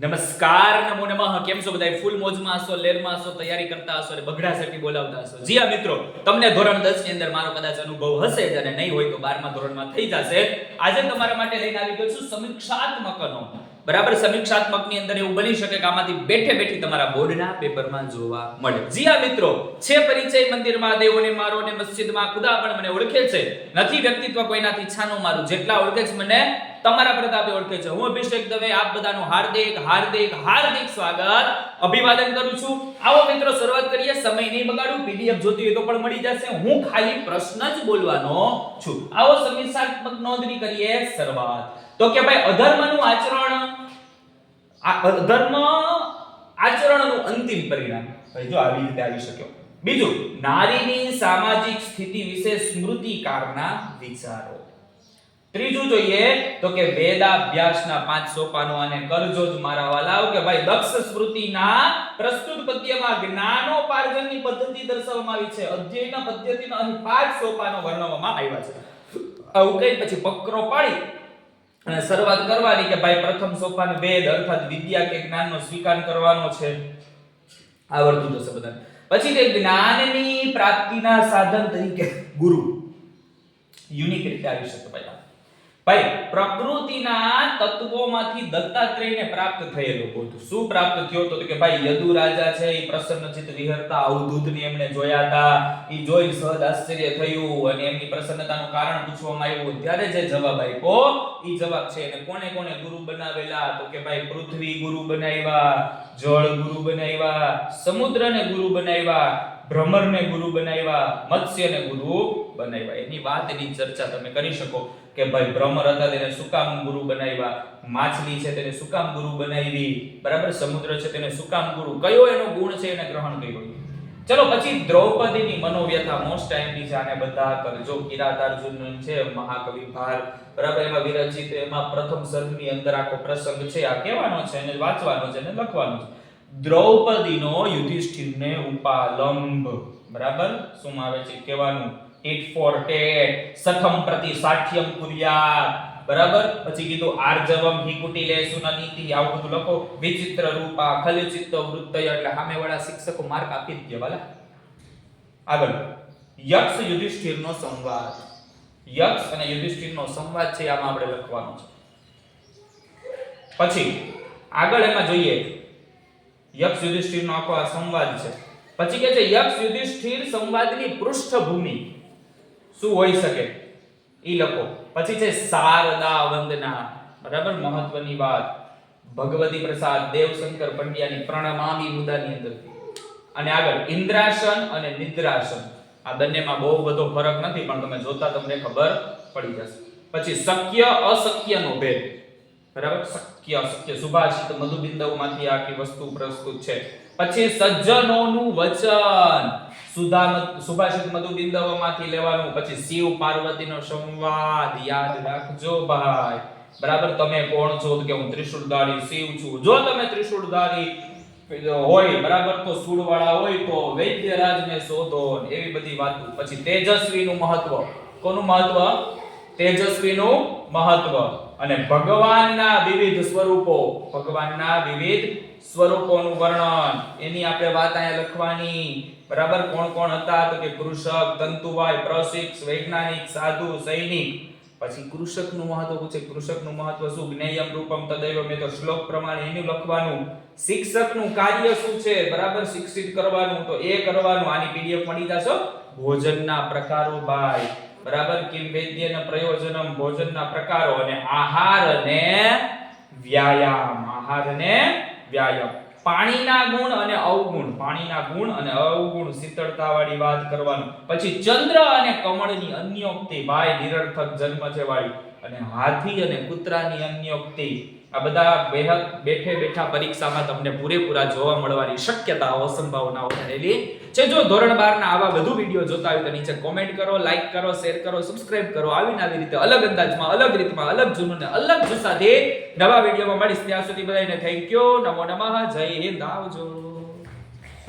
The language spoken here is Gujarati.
નમસ્કાર, નમો નમઃ. કેમ છો બધા ફૂલ મોજમાં હશો, લેરમાં હશો, તૈયારી કરતા હશો અને બગડા સટી બોલાવતા હશો. જી હા, મિત્રો. તમને ધોરણ 10 ની અંદર મારો કદાચ અનુભવ હશે જ અને નહીં હોય તો 12મા ધોરણમાં થઈ જશે. આજે તમારા માટે લઈને આવી ગયો છું સમીક્ષાત્મકનો બરાબર? સમીક્ષાત્મકની અંદર એવું બની શકે કે આમાંથી બેઠે બેઠી તમારા બોર્ડના પેપરમાં જોવા મળે. જી હા, મિત્રો. છે પરિચય મંદિરમાં દેવોને મારો ને મસ્જિદમાં ખુદા પણ મને ઓળખે છે. નથી વ્યક્તિત્વ કોઈનાથી છાનું મારું. જેટલા ઓળખે છે મને તમારા પ્રતાપે ઓળખે છે. હું અભિષેક દવે, આપ બધાનું હાર્દિક હાર્દિક હાર્દિક સ્વાગત. અભિવાદન કરું છું. આવો મિત્રો, શરૂઆત કરીએ. સમય નહીં બગાડું. પીડીએફ જોતી હોય તો પણ મળી જશે. હું ખાલી પ્રશ્ન જ બોલવાનો છું. આવો સમીક્ષાત્મક નોંધણી કરીએ શરૂઆત. તો કે ભાઈ, અધર્મનું આચરણ અધર્મ આચરણનું અંતિમ પરિણામ. ભાઈ, જો આવી રીતે આવી શક્યો. બીજું, નારીની સામાજિક સ્થિતિ વિશે સ્મૃતિકારના વિચારો. ત્રીજું જોઈએ તો કે વેદાભ્યાસના પાંચ સોપાનો અને કરજો જ મારા વાલાઓ કે ભાઈ દક્ષ સ્મૃતિના પ્રસ્તુત પદ્યમાં જ્ઞાનોપાર્જનની પદ્ધતિ દર્શાવવામાં આવી છે. અધ્યયના પદ્ધતિના અહીં પાંચ સોપાનો વર્ણવવામાં આવ્યા છે. આવું કઈ પછી પકરો પાડી અને શરૂઆત કરવાની કે ભાઈ પ્રથમ સોપાન વેદ અર્થાત વિદ્યા કે જ્ઞાનનો સ્વીકાર કરવાનો છે. આવડતું જશે બધાને. પછી તે જ્ઞાનની પ્રાપ્તિના સાધન તરીકે ગુરુ. યુનિક રીતે આવી શકે પહેલા ભાઈ, પ્રકૃતિના તત્વોમાંથી દત્તાત્રેયને પ્રાપ્ત થયેલો હતું શું પ્રાપ્ત થયો તો કે ભાઈ, યદુ રાજા છે એ પ્રસન્નચિત વિહરતા, અવધૂતને એમણે જોયા હતા એ જોઈ સહજ આશ્ચર્ય થયું અને એમની પ્રસન્નતાનું કારણ પૂછવામાં આવ્યું. ત્યારે જે જવાબ આપ્યો એ જવાબ છે અને કોને કોને ગુરુ બનાવેલા? તો કે ભાઈ, પૃથ્વી ગુરુ બનાવ્યા, જળ ગુરુ બનાવ્યા, સમુદ્રને ગુરુ બનાવ્યા, ભ્રમરને ગુરુ બનાવ્યા, મત્સ્યને ગુરુ બનાવ્યા. એની વાત એની ચર્ચા તમે કરી શકો કે ભાઈ ભ્રમર હતા તેને શું કામ ગુરુ બનાવ્યા, માછલી છે તેને શું કામ ગુરુ બનાવી, બરાબર? સમુદ્ર છે તેને શું કામ ગુરુ. કયો એનો ગુણ છે એને ગ્રહણ કર્યો? ચલો, પછી દ્રૌપદીની મનોવ્યથા મોસ્ટ ટાઈમની છે આને બધા કરજો કિરાત અર્જુન છે, મહાકવિ ભાર, બરાબર? એમાં વિરચિત, એમાં પ્રથમ સર્ગની અંદર આખો પ્રસંગ છે. આ કહેવાનો છે અને વાંચવાનો છે અને લખવાનો છે. દ્રૌપદીનો યુધિષ્ઠિરને ઉપાલંબ. બરાબર? શું આવે છે કહેવાનું? ટીટ ફોર ટેટ સખમ પ્રતિ સાઠ્યમ કુર્યા બરાબર? પછી કીધું આર્જવમ હિ કુટિલે સુનનીતિ આવું બધું લખો. વિચિત્ર રૂપા ખલચિત્ત વૃત્તય. એટલે સામેવાળા શિક્ષકો માર્ક આપી જ દે વાલા આગળ. યક્ષ યુધિષ્ઠિરનો સંવાદ. યક્ષ અને યુધિષ્ઠિરનો સંવાદ છે, આમાં આપણે લખવાનો છે. પછી, આગળ એમાં જોઈએ. યક્ષ યુધિષ્ઠિરનો આખો આ સંવાદ છે. પછી કે છે, યક્ષ યુધિષ્ઠિર સંવાદની પૃષ્ઠભૂમિ. શું હોઈ શકે? એ લખો. પછી છે શારદા વંદના બરાબર? મહત્વની વાત. ભગવતી પ્રસાદ, દેવશંકર પંડ્યાની પ્રણમામી મુદ્દાની અંદર. અને આગળ, ઇન્દ્રાસન અને નિદ્રાસન. આ બંનેમાં બહુ બધો ફરક નથી, પણ તમે જોતા તમને ખબર પડી જશે. પછી શક્ય, અશક્યનો ભેદ. બરાબર? શક્ય, અશક્ય. સુભાષિત મધુબિંદુમાંથી આખી વસ્તુ પ્રસ્તુત છે. પછી સજ્જનોનું વચન. સુધા સુભાષિત મધુબિંદુમાંથી લેવાનું. પછી શિવ પાર્વતીનો સંવાદ. યાદ રાખજો ભાઈ. બરાબર? તમે કોણ છો? કે હું ત્રિશુળધારી શિવ છું. જો તમે ત્રિશુળધારી હોય, બરાબર? તો સૂળવાળા હોય, તો વૈદ્યરાજને શોધો એવી બધી વાતો. પછી તેજસ્વીનું મહત્વ. કોનું મહત્વ? તેજસ્વીનું મહત્વ. અને ભગવાનના વિવિધ સ્વરૂપો, ભગવાનના વિવિધ સ્વરૂપોનું વર્ણન. એની આપણે વાત અહીંયા લખવાની. બરાબર? કોણ કોણ હતા? તો કે કૃષક તંતુવાય પ્રશિક્ષ, વૈજ્ઞાનિક, સાધુ, સૈનિક. પછી કૃષકનું મહત્વ પૂછે. કૃષકનું મહત્વ શું? જ્ઞેયમ રૂપમ તદૈવ મેં તો શ્લોક પ્રમાણે એનું લખવાનું. શિક્ષકનું કાર્ય શું છે? બરાબર? શિક્ષિત કરવાનું. તો એ કરવાનું. આની પીડીએફ મળી જશો. ભોજનના પ્રકારો ભાઈ બરાબર? કિમ વૈદ્યના પ્રયોજનમ, ભોજનના પ્રકારો અને આહાર અને વ્યાયામ આહાર અને વ્યાયામ. પાણીના ગુણ અને અવગુણ, પાણીના ગુણ અને અવગુણ શીતળતા વાળી વાત કરવાનું. પછી ચંદ્ર અને કમળની અન્યોક્તિ ભાઈ નિરર્થક જન્મ છે વાળી. અને હાથી અને કૂતરાની અન્યોક્તિ આ બધા બેઠે બેઠા પરીક્ષામાં તમને પૂરેપૂરા જોવા મળવાની શક્યતાઓ અસંભાવનાઓ રહેલી છે. જો ધોરણ 12 ના આવા વધુ વીડિયો જોતા હોય તો નીચે કોમેન્ટ કરો લાઈક કરો શેર કરો સબસ્ક્રાઇબ કરો. આવીને આવી રીતે અલગ અંદાજમાં, અલગ રીતમાં, અલગ જૂનું ને અલગ જુસ્સાથી નવા વિડીયોમાં મળીશ. ત્યાં સુધી બધાને થેન્ક યુ નમો નમઃ. જય હિન્દ. આવજો.